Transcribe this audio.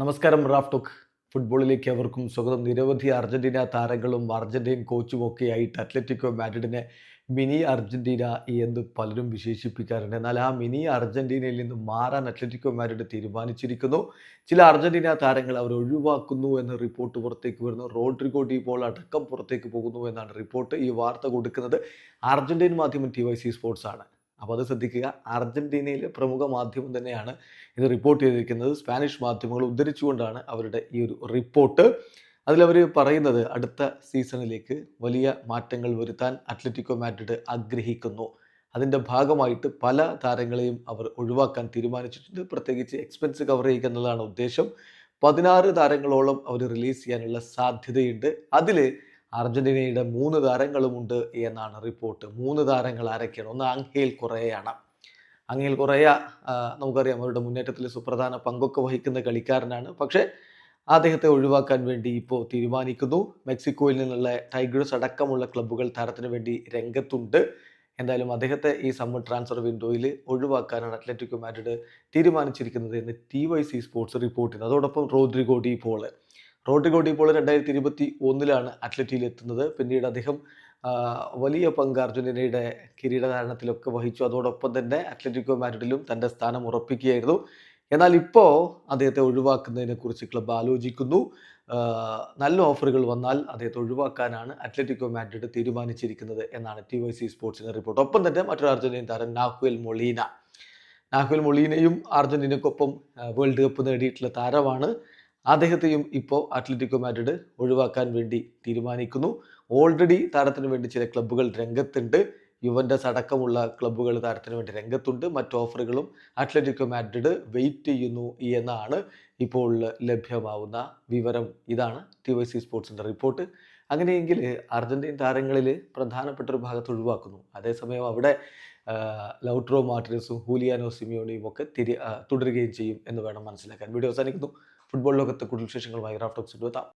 നമസ്കാരം റാഫ് റാഫ്ടോക്ക് ഫുട്ബോളിലേക്ക് അവർക്കും സ്വാഗതം. നിരവധി അർജന്റീന താരങ്ങളും അർജന്റീൻ കോച്ചും ഒക്കെ ആയിട്ട് അത്ലറ്റിക്കോ മാഡ്രിഡിനെ മിനി അർജന്റീന എന്ന് പലരും വിശേഷിപ്പിക്കാറുണ്ട്. എന്നാൽ ആ മിനി അർജന്റീനയിൽ നിന്ന് മാറാൻ അത്ലറ്റിക്കോ മാഡ്രിഡ് തീരുമാനിച്ചിരിക്കുന്നു. ചില അർജന്റീന താരങ്ങൾ അവർ ഒഴിവാക്കുന്നു എന്ന റിപ്പോർട്ട് പുറത്തേക്ക് വരുന്നു. റോഡ്രിഗോ ഡി പോൾ അടക്കം പുറത്തേക്ക് പോകുന്നു എന്നാണ് റിപ്പോർട്ട് ഈ വാർത്ത കൊടുക്കുന്നത്. അർജന്റീൻ മാധ്യമം ടി വൈ സി സ്പോർട്സ് ആണ്. അപ്പോൾ അത് ശ്രദ്ധിക്കുക. അർജന്റീനയിലെ പ്രമുഖ മാധ്യമം തന്നെയാണ് ഇത് റിപ്പോർട്ട് ചെയ്തിരിക്കുന്നത്. സ്പാനിഷ് മാധ്യമങ്ങൾ ഉദ്ധരിച്ചുകൊണ്ടാണ് അവരുടെ ഈ ഒരു റിപ്പോർട്ട്. അതിലവർ പറയുന്നത് അടുത്ത സീസണിലേക്ക് വലിയ മാറ്റങ്ങൾ വരുത്താൻ അത്ലറ്റിക്കോ മാഡ്രിഡ് ആഗ്രഹിക്കുന്നു. അതിന്റെ ഭാഗമായിട്ട് പല താരങ്ങളെയും അവർ ഒഴിവാക്കാൻ തീരുമാനിച്ചിട്ടുണ്ട്. പ്രത്യേകിച്ച് എക്സ്പെൻസ് കവർ ചെയ്യുക എന്നുള്ളതാണ് ഉദ്ദേശം. പതിനാറ് താരങ്ങളോളം അവർ റിലീസ് ചെയ്യാനുള്ള സാധ്യതയുണ്ട്. അതിൽ അർജന്റീനയുടെ മൂന്ന് താരങ്ങളുമുണ്ട് എന്നാണ് റിപ്പോർട്ട്. മൂന്ന് താരങ്ങൾ ആരൊക്കെയാണ്? ഒന്ന് അങ്കേൽ കുറയാണ്. അങ്ങേൽ കുറയ നമുക്കറിയാം അവരുടെ മുന്നേറ്റത്തിൽ സുപ്രധാന പങ്കൊക്കെ വഹിക്കുന്ന കളിക്കാരനാണ്. പക്ഷേ അദ്ദേഹത്തെ ഒഴിവാക്കാൻ വേണ്ടി ഇപ്പോൾ തീരുമാനിക്കുന്നു. മെക്സിക്കോയിൽ നിന്നുള്ള ടൈഗേഴ്സ് അടക്കമുള്ള ക്ലബ്ബുകൾ താരത്തിന് വേണ്ടി രംഗത്തുണ്ട്. എന്തായാലും അദ്ദേഹത്തെ ഈ സമ്മർ ട്രാൻസ്ഫർ വിൻഡോയിൽ ഒഴിവാക്കാനാണ് അത്ലറ്റിക്കോ മാഡ്രിഡ് തീരുമാനിച്ചിരിക്കുന്നത് എന്ന് T Y C sports report ചെയ്യുന്നത് അതോടൊപ്പം Rodrigo De Paul Rodrigo Paul രണ്ടായിരത്തി ഇരുപത്തി ഒന്നിലാണ് അത്ലറ്റിയിൽ എത്തുന്നത് പിന്നീട് അദ്ദേഹം വലിയ പങ്ക് അർജന്റീനയുടെ കിരീടധാരണത്തിലൊക്കെ വഹിച്ചു. അതോടൊപ്പം തന്നെ അത്ലറ്റിക്കോ മാഡ്രിഡിലും തന്റെ സ്ഥാനം ഉറപ്പിക്കുകയായിരുന്നു. എന്നാൽ ഇപ്പോൾ അദ്ദേഹത്തെ ഒഴിവാക്കുന്നതിനെ കുറിച്ച് ക്ലബ്ബ് ആലോചിക്കുന്നു. നല്ല ഓഫറുകൾ വന്നാൽ അദ്ദേഹത്തെ ഒഴിവാക്കാനാണ് അത്ലറ്റിക്കോ മാഡ്രിഡ് തീരുമാനിച്ചിരിക്കുന്നത് എന്നാണ് ടി വൈ സി സ്പോർട്സിന്റെ റിപ്പോർട്ട്. ഒപ്പം തന്നെ മറ്റൊരു അർജന്റീൻ താരം നാഹുൽ മൊളീന. നാഹുൽ മൊളീനയും അർജന്റീനക്കൊപ്പം വേൾഡ് കപ്പ് നേടിയിട്ടുള്ള താരമാണ്. അദ്ദേഹത്തെയും ഇപ്പോൾ അത്ലറ്റിക്കോ മാഡ്രിഡ് ഒഴിവാക്കാൻ വേണ്ടി തീരുമാനിക്കുന്നു. ഓൾറെഡി താരത്തിന് വേണ്ടി ചില ക്ലബ്ബുകൾ രംഗത്തുണ്ട്. യുവന്റസ് അടക്കമുള്ള ക്ലബ്ബുകൾ താരത്തിന് വേണ്ടി രംഗത്തുണ്ട്. മറ്റ് ഓഫറുകളും അത്ലറ്റിക്കോ മാഡ്രിഡ് വെയിറ്റ് ചെയ്യുന്നു എന്നാണ് ഇപ്പോൾ ലഭ്യമാവുന്ന വിവരം. ഇതാണ് ടി വൈ സി സ്പോർട്സിന്റെ റിപ്പോർട്ട് അങ്ങനെയെങ്കിൽ അർജന്റീൻ താരങ്ങളിൽ പ്രധാനപ്പെട്ട ഒരു ഭാഗത്ത് ഒഴിവാക്കുന്നു. അതേസമയം അവിടെ ലൗട്രോ മാർട്ടിനസും ഹൂലിയാനോ സിമിയോണിയും ഒക്കെ തിരി തുടരുകയും ചെയ്യും എന്ന് വേണം മനസ്സിലാക്കാൻ. വീഡിയോ അവസാനിക്കുന്നു. ഫുട്ബോൾ ലോകത്തെ കൂടുതൽ വിശേഷങ്ങളുമായി റാഫ്റ്റോക്സ് എത്താം.